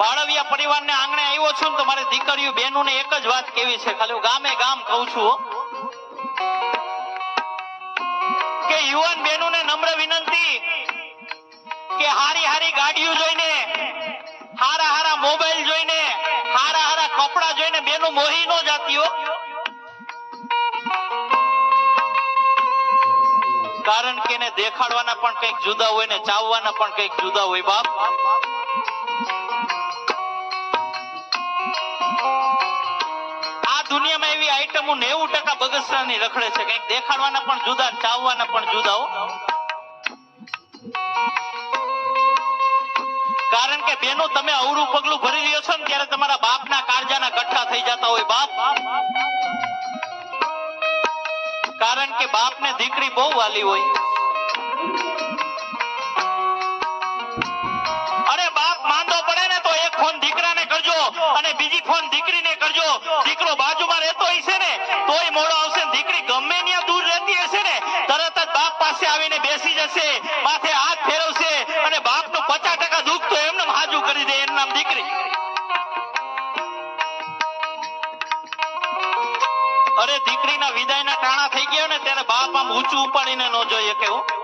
માળવિયા પરિવારને આંગણે આવ્યો છું ને તમારે મારી દીકરીઓ બહેનોને એક જ વાત કેવી છે? ખાલી ગામે ગામ કહું છું કે યુવાન બહેનોને નમ્ર વિનંતી કે હારી હારી ગાડીઓ જોઈને, હારા હારા મોબાઈલ જોઈને, હારા હારા કપડા જોઈને બેનો મોહી નો જાતી કારણ કે એને દેખાડવાના પણ કંઈક જુદા હોય ને ચાવવાના પણ કંઈક જુદા હોય બાપ. દુનિયામાં એવી આઈટમો નેવું ટકા બગસરાની રખડે છે. કંઈક દેખાડવાના પણ જુદા ચાવવાના પણ જુદા કારણ કે બેનો, તમે અવરું પગલું ભરી રહ્યો છો ને ત્યારે તમારા બાપના કાળજાના કઠ્ઠા થઈ જતા હોય બાપ. કારણ કે બાપને દીકરી બહુ વાલી હોય. અને બીજી ફોન દીકરીને કરજો. દીકરો બાજુમાં રહેતો હશે ને, તોય મોડો આવશે દીકરી ગમે ત્યાં દૂર રહેતી હશે ને, તરત જ બાપ પાસે આવીને બેસી જશે, માથે હાથ ફેરવશે અને બાપનું પચાસ ટકા દુઃખ તો એમને હાજુ કરી દે, એનું નામ દીકરી. અરે દીકરીના વિદાયના ટાણા થઈ ગયા ને, ત્યારે બાપ આમ ઊંચું ઉપાડીને ન જોઈએ કેવું